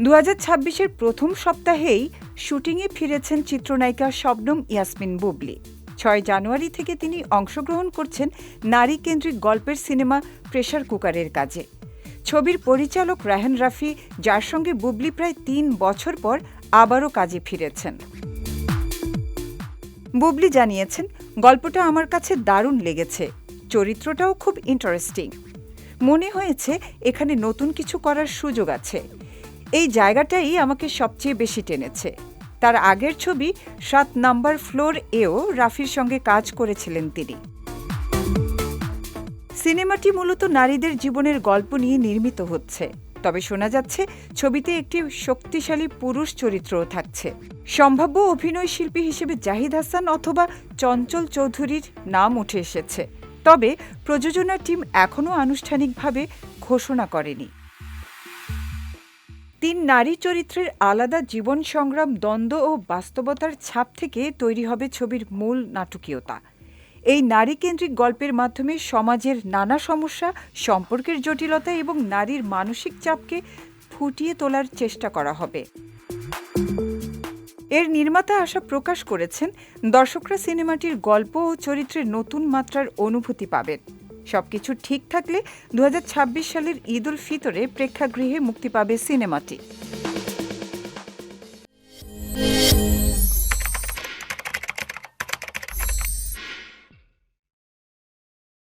দু হাজার প্রথম সপ্তাহেই শুটিংয়ে ফিরেছেন চিত্রনায়িকা শবনম ইয়াসমিন বুবলি। ছয় জানুয়ারি থেকে তিনি অংশগ্রহণ করছেন নারী কেন্দ্রিক গল্পের সিনেমা প্রেশার কুকারের কাজে। ছবির পরিচালক রায়হান রাফি, যার সঙ্গে বুবলি প্রায় তিন বছর পর আবারও কাজে ফিরেছেন। বুবলি জানিয়েছেন, গল্পটা আমার কাছে দারুণ লেগেছে। চরিত্রটাও খুব ইন্টারেস্টিং মনে হয়েছে এখানে নতুন কিছু করার সুযোগ আছে। এই জায়গাটাই আমাকে সবচেয়ে বেশি টেনেছে। তার আগের ছবি সাত নাম্বার ফ্লোর এও রাফির সঙ্গে কাজ করেছিলেন তিনি। সিনেমাটি মূলত নারীদের জীবনের গল্প নিয়ে নির্মিত হচ্ছে। তবে শোনা যাচ্ছে, ছবিতে একটি শক্তিশালী পুরুষ চরিত্রও থাকছে। সম্ভাব্য অভিনয় শিল্পী হিসেবে জাহিদ হাসান অথবা চঞ্চল চৌধুরীর নাম উঠে এসেছে। তবে প্রযোজনা টিম এখনও আনুষ্ঠানিকভাবে ঘোষণা করেনি। তিন নারী চরিত্রের আলাদা জীবন সংগ্রাম, দ্বন্দ্ব ও বাস্তবতার ছাপ থেকে তৈরি হবে ছবির মূল নাটকীয়তা। এই নারী কেন্দ্রিক গল্পের মাধ্যমে সমাজের নানা সমস্যা, সম্পর্কের জটিলতা এবং নারীর মানসিক চাপকে ফুটিয়ে তোলার চেষ্টা করা হবে। এর নির্মাতা আশা প্রকাশ করেছেন, দর্শকরা সিনেমাটির গল্প ও চরিত্রের নতুন মাত্রার অনুভূতি পাবেন। সবকিছু ঠিক থাকলে দু হাজার ছাব্বিশ সালের ঈদ উল ফিতরে প্রেক্ষাগৃহে মুক্তি পাবে সিনেমাটি।